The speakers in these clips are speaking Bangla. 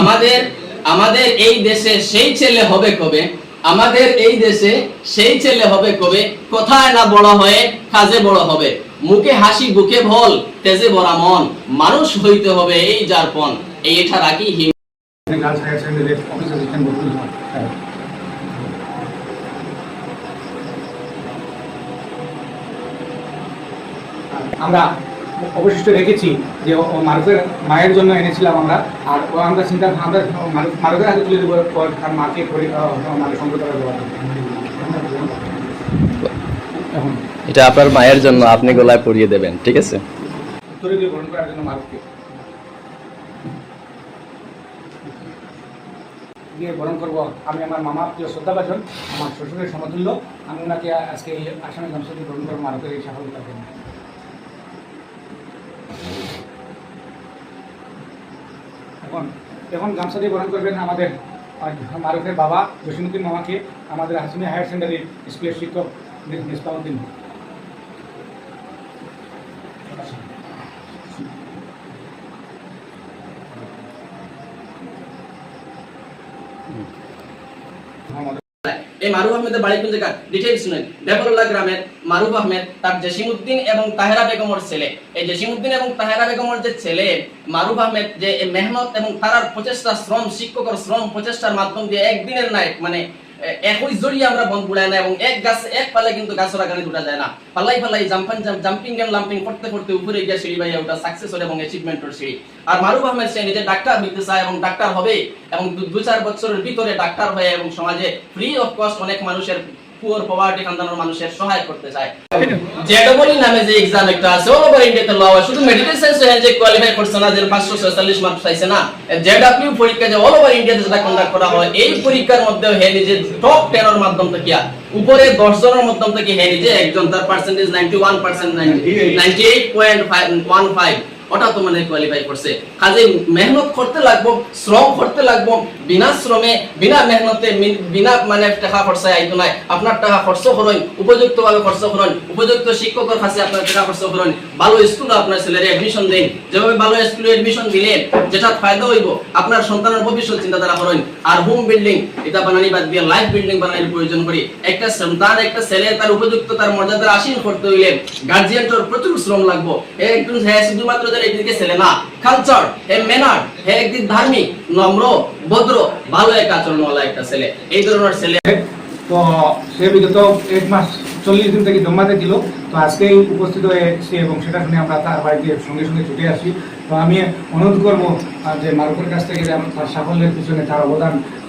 আমাদের আমাদের এই দেশে সেই ছেলে হবে কবে? আমাদের এই দেশে সেই ছেলে হবে কবে? কোথায় না বড় হয়ে কাজে বড় হবে। মুখে হাসি, বুকে ভল তেজে ভরা মন। মানুষ হইতে হবে এই যারপন এই এটা রাখি হিম। আমরা অবশিষ্ট রেখেছি যে মারুফের মায়ের জন্য এনেছিলাম আমরা। আর ও আমরা চিন্তা আমরা মারুফ- মারুফের হাতে তুলে দেবো পর তার মাকে মানে এটা আপনার মায়ের জন্য আপনি গলায় পরিয়ে দেবেন ঠিক আছে? উত্তরে দিয়ে গ্রহণ করার জন্য মারুফকে। দিয়ে বরণ করব আমি আমার মামা প্রিয় শ্রদ্ধাভাজন আমার শ্বশুরের সমতুল্য। আমি ওনাকে আজকে এই আসামে গামসাটি গ্রহণ করব মারুফের এই সাফল্যতার জন্য। এখন এখন গামসাটি গ্রহণ করবেন আমাদের মারুফের বাবা জসিমুদ্দিন মামাকে, আমাদের হাসিমি হায়ার সেকেন্ডারি স্কুলের শিক্ষক মিসবাউদ্দিন এই মারুফ আহমেদের বাড়ি কোন জায়গা ডিটেইলস শুনেন ডেবরুল্লাহ গ্রামের মারুফ আহমেদ, তার জসিমউদ্দিন এবং তাহেরা বেগমের ছেলে। এই জসিমউদ্দিন এবং তাহেরা বেগমের যে ছেলে, মারুফ আহমেদ যে মেহনত এবং তারার প্রচেষ্টা, শ্রম, শিক্ষকের শ্রম প্রচেষ্টার মাধ্যম দিয়ে একদিনের নাই মানে একই জড়িয়ে আমরা বন বুড়াই না এবং এক গাছ, এক পালে কিন্তু গাছের আগানে দুটা যায় না। পাল্লাই পাল্লাই জাম্পান জাম্পিং গেম লাম্পিং করতে করতে উপরে গিয়ে সিঁড়ি বাইয়া ওটা সাকসেস এবং অ্যাচিভমেন্টের সিঁড়ি। আর মারুফ আহমেদ, সে নিজে ডাক্তার হইতে চায় এবং ডাক্তার হবে এবং দু চার বছরের ভিতরে ডাক্তার হয়ে এবং সমাজে ফ্রি অফ কস্ট অনেক মানুষের পুয়ার পভার্টি খানদানের মানুষের সহায় করতে চায়। জেডবলি নামে যে এক্সাম একটা আছে অল ওভার ইন্ডিয়াতে লওয়া শুধু মেডিকেল সায়েন্স হয়ে যে কোয়ালিফাই করছে না, যে 546 মার্কস পাইছে না, জেডব্লিউ পরীক্ষা যে অল ওভার ইন্ডিয়াতে যেটা কন্ডাক্ট করা হয়, এই পরীক্ষার মধ্যে হে নিজে টপ 10 এর মাধ্যম থেকে উপরে 10 জনের মাধ্যম থেকে হে নিজে একজন, তার পার্সেন্টেজ 91% 98.15 ওটা তো মানে কোয়ালিফাই করছে। কাজে মেহনত করতে লাগবো, শ্রম করতে লাগবো বিনা শ্রমে, বিনা মেহনতে বিনা মানে টাকা খরচা আইতো নাই। আপনার টাকা খরচ করেন উপযুক্ত ভাবে খরচ করেন উপযুক্ত শিক্ষকের কাছে আপনার টাকা খরচ করেন ভালো স্কুলে আপনার ছেলের এডমিশন দেন। যেভাবে ভালো স্কুলে এডমিশন দিলেন যেটা ফায়দা হইব, আপনার সন্তানের ভবিষ্যৎ চিন্তাধারা করেন আর হোম বিল্ডিং এটা বানানি বাদ দিয়ে লাইফ বিল্ডিং বানানোর প্রয়োজন করি একটা সন্তান, একটা ছেলে, তার উপযুক্ত তার মর্যাদার আসীন করতে হইলে গার্জিয়ানটার প্রচুর শ্রম লাগবো। এ একজন হ্যাঁ শুধুমাত্র যে একদিকে ছেলে না। কালচার হে মেনার একদিন ধার্মিক, নম্র, ভদ্র, ভালো এক আচরণওয়ালা একটা ছেলে। এই ধরনের ছেলে তো সে বিগত এক মাস চল্লিশ দিন থেকে জমাতে দিল। তো আজকেই উপস্থিত হয়েছি এবং সেটা শুনে আমরা তার বাড়িতে সঙ্গে সঙ্গে ছুটে আসি। তো আমি অনুরোধ করব যে মারুফের কাছ থেকে যে আমার তার সাফল্যের পিছনে তার অবদান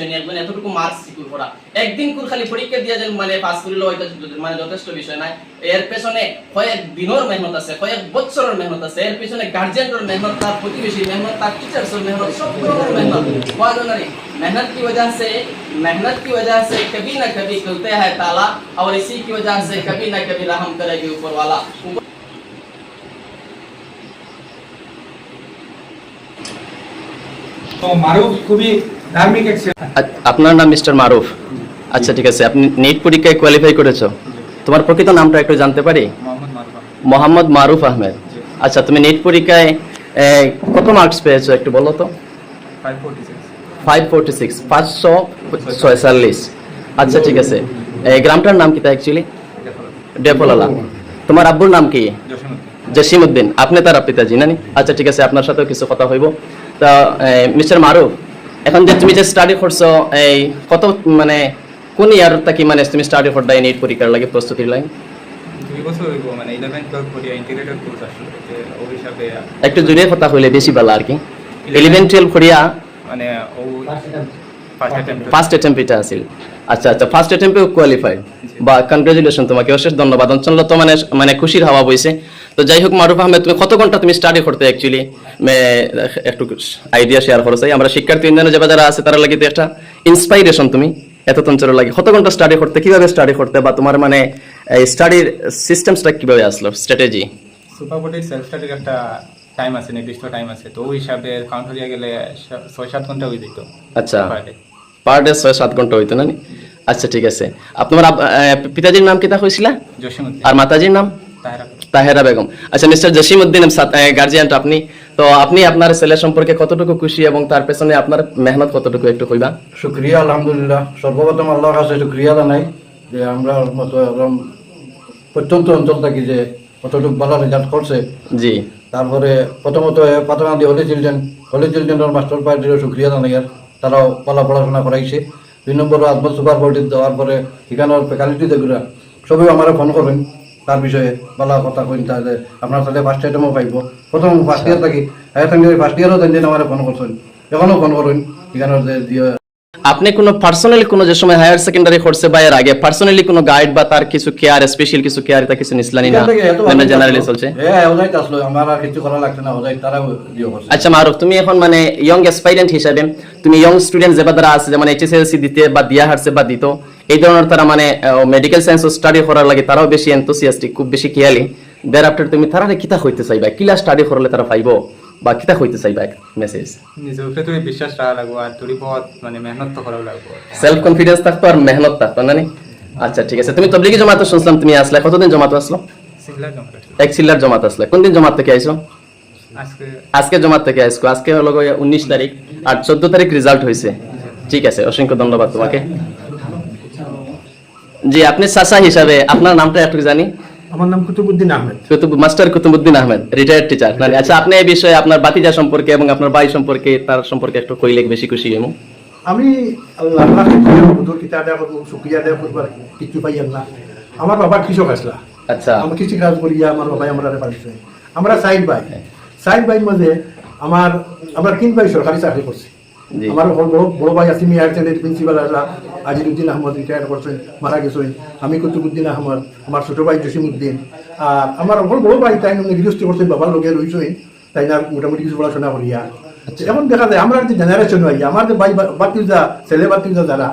নেই একজন এতটুকু মার্কস সিকুর করা একদিন কোন খালি পরীক্ষা দিয়ে যেন মানে পাস করিল এটা মানে যথেষ্ট বিষয় নাই এর পেছনে কয়েক দিনের মেহনত আছে কয়েক বছরের মেহনত আছে এর পেছনে গার্জিয়ানের মেহনত তার প্রতিবেশী মেহনত তার টিচার্সের মেহনত সব ধরনের মেহনত কয়জনেরই मेहनत की वजह से मेहनत की वजह से कभी ना कभी खुलते हैं ताला और इसी की वजह से कभी ना कभी रहम करेगी ऊपर वाला ऊपर তো মারুফ খুবই ধার্মিক এক ছেলে। আ- আপনার নাম মিস্টার মারুফ? আচ্ছা ঠিক আছে। আপনি নেট পরীক্ষায় কোয়ালিফাই করেছ। তোমার প্রকৃত নামটা একটু জানতে পারি? মোহাম্মদ মারুফ আহমেদ। আচ্ছা তুমি নেট পরীক্ষায় কত মার্কস পেয়েছ একটু বলো তো? ফাইভ ফোরটি সিক্স পাঁচশো ছয়চল্লিশ। আচ্ছা ঠিক আছে। গ্রামটার নাম কি তা অ্যাকচুয়ালি ডেপোলালা তোমার আব্বুর নাম কি? জসিমউদ্দিন। আপনি তার পিতাজি নানি? আচ্ছা ঠিক আছে। আপনার সাথেও কিছু কথা হইব। তা মিস্টার মারুফ এখন যে তুমি যে স্টাডি করছ এই কত মানে কোন ইয়ার থাকি মানে তুমি স্টাডি করতে নিট পরীক্ষার লাগে প্রস্তুতির লাগে? দুই বছর হইব মানে ইলেভেন টুয়েলভ করিয়া ইন্টিগ্রেটেড কোর্স আসলে ও হিসাবে একটু জুড়ে কথা হইলে বেশি ভালো আর কি। ইলেভেন টুয়েলভ করিয়া মানে ও ফার্স্ট অ্যাটেম্প এটা আছিল। আচ্ছা আচ্ছা ফার্স্ট অ্যাটেম্পে কোয়ালিফাইড বা কনগ্রাচুলেশন তোমাকে অশেষ ধন্যবাদ। অঞ্চল তো মানে মানে খুশির হাওয়া বইছে। তো যাই হোক মারুফ আহমেদ তুমি কত ঘণ্টা তুমি স্টাডি করতে অ্যাকচুয়ালি একটু আইডিয়া শেয়ার করো চাই। আমরা শিক্ষার্থী ইন্ডিয়ানে যারা যারা আছে তারা লাগে তো একটা ইন্সপাইরেশন তুমি এত তঞ্চল লাগে। কত ঘণ্টা স্টাডি করতে কীভাবে স্টাডি করতে বা তোমার মানে স্টাডির সিস্টেমসটা কীভাবে আসলো স্ট্র্যাটেজি সুপারবোর্ডের সেলফ স্টাডির একটা টাইম আছে নির্দিষ্ট টাইম আছে। তো ওই হিসাবে কাউন্ট হয়ে গেলে ছয় সাত ঘণ্টা হয়ে যেত। আচ্ছা। পার ডে ছয় সাত ঘণ্টা হইতো না আচ্ছা ঠিক আছে। আপনার পিতাজির নাম কিতা হয়েছিল আর মাতাজির নাম? তাহেরা। তাহেরা বেগম। আচ্ছা মিস্টার জসিম উদ্দিন গার্জিয়ান আপনি। তো আপনি আপনার ছেলে সম্পর্কে কতটুকু খুশি এবং তার পেছনে আপনার মেহনত কতটুকু একটু কইবা? শুক্রিয়া আলহামদুলিল্লাহ। সর্বপ্রথম আল্লাহর কাছে শুক্রিয়া জানাই যে আমরা মতো একদম প্রত্যন্ত অঞ্চল থাকি যে কতটুকু ভালো রেজাল্ট করছে। জি। তারপরে প্রথমত পাতনাদি হলি চিলড্রেন হলি চিলড্রেনের মাস্টার পার্টিরও শুক্রিয়া জানাই আর। তারাও পালা পড়াশোনা করাইছে। দুই নম্বর আজমল সুপার বোর্ডে দেওয়ার পরে এখানের ফ্যাকাল্টি দেখুরা সবই আমার ফোন করবেন। তার বিষয়ে পালা কথা কইন তাহলে আপনার সাথে ফার্স্ট আইটেমও পাইব। প্রথম ফার্স্ট ইয়ার থাকি। হায়ার সেকেন্ডারি ফার্স্ট ইয়ারও দিন আমার ফোন করছেন। এখনও ফোন করুন। এখানে যে আপনি কোনো পার্সোনালি কোনো যে সময় হায়ার সেকেন্ডারি করছে বা এর আগে পার্সোনালি কোনো গাইড বা তার কিছু কেয়ার স্পেশাল কিছু কেয়ার তা কিছু নিসলানি না ভালো জেনারেলি চলছে? হ্যাঁ ওজাইতে আসলো। আমার আর কিছু করা লাগছে না ওজাই তারাও দিয়ে করছে। আচ্ছা মারুফ তুমি এখন মানে ইয়ং অ্যাসপাইরেন্ট হিসাবে তুমি ইয়ং স্টুডেন্ট যে যারা আছে যেমন এইচএসএলসি দিতে বা দিয়া হারছে বা দিত এই ধরনের তারা মানে মেডিকেল সায়েন্স স্টাডি করার লাগে তারাও বেশি এনথুসিয়াস্টিক খুব বেশি খেয়ালি দেয়ার আফটার তুমি তারা কিতা হইতে চাইবা? কিলা স্টাডি করলে তারা পাইব? বা কিতা হইতে চাইবা মেসেজ নিজের উপরে তুমি বিশ্বাস রাখা লাগবো আর তোরই পথ মানে মেহনত তো করা লাগবো। সেলফ কনফিডেন্স থাকতো আর মেহনত থাকতো না? আচ্ছা ঠিক আছে। তুমি তবলিগি জমাতে শুনছিলাম তুমি আসলে। কতদিন জমাতে আসলো? এক সিল্লার জমাতে আসলে। কোন দিন জমাত থেকে আইছো? আজকে। আজকে জমাত থেকে আইসো আজকে হলো উনিশ তারিখ আর চোদ্দ তারিখ রেজাল্ট হয়েছে ঠিক আছে অসংখ্য ধন্যবাদ তোমাকে। জি আপনি চাচা হিসাবে আপনার নামটা একটু জানি। আমার নাম Kutubuddin Ahmed. Kutub master Kutubuddin Ahmed retired teacher আচ্ছা আপনি এই বিষয়ে আপনার বাতিজা সম্পর্কে এবং আপনার ভাই সম্পর্কে তার সম্পর্কে একটু কইলে বেশি খুশি হইমু? আমি আল্লাহ কিতাব দেওয়া করব শুক্রিয়া দেওয়া করবার কিছু পাই না। আমার বাবা কৃষক আসলা। আচ্ছা। আমি কৃষি কাজ করিয়া আমার বাবাই আমরা পালিছে আমরা সাইড ভাই। সাইড ভাই মাঝে আমার আমরা তিন ভাই সরকারি চাকরি করছি। আমার বড় ভাই আসিমি হায়ার সেকেন্ডারি প্রিন্সিপাল আসলা আজিরুদ্দিন আহমদ রিটায়ার করছেন মারা গেছেন। আমি কুতুবুদ্দিন আহমদ আমার ছোট ভাই জসিমুদ্দিন আর আমার অল বড় ভাই তাই গৃহস্থ করছেন বাবার লোকে রয়েছেন তাই না মোটামুটি কিছু পড়াশোনা করিয়া এখন দেখা যায় আমরা যে জেনারেশন হয় আমার যে ভাই বাতিজা ছেলে বাতিজা যারা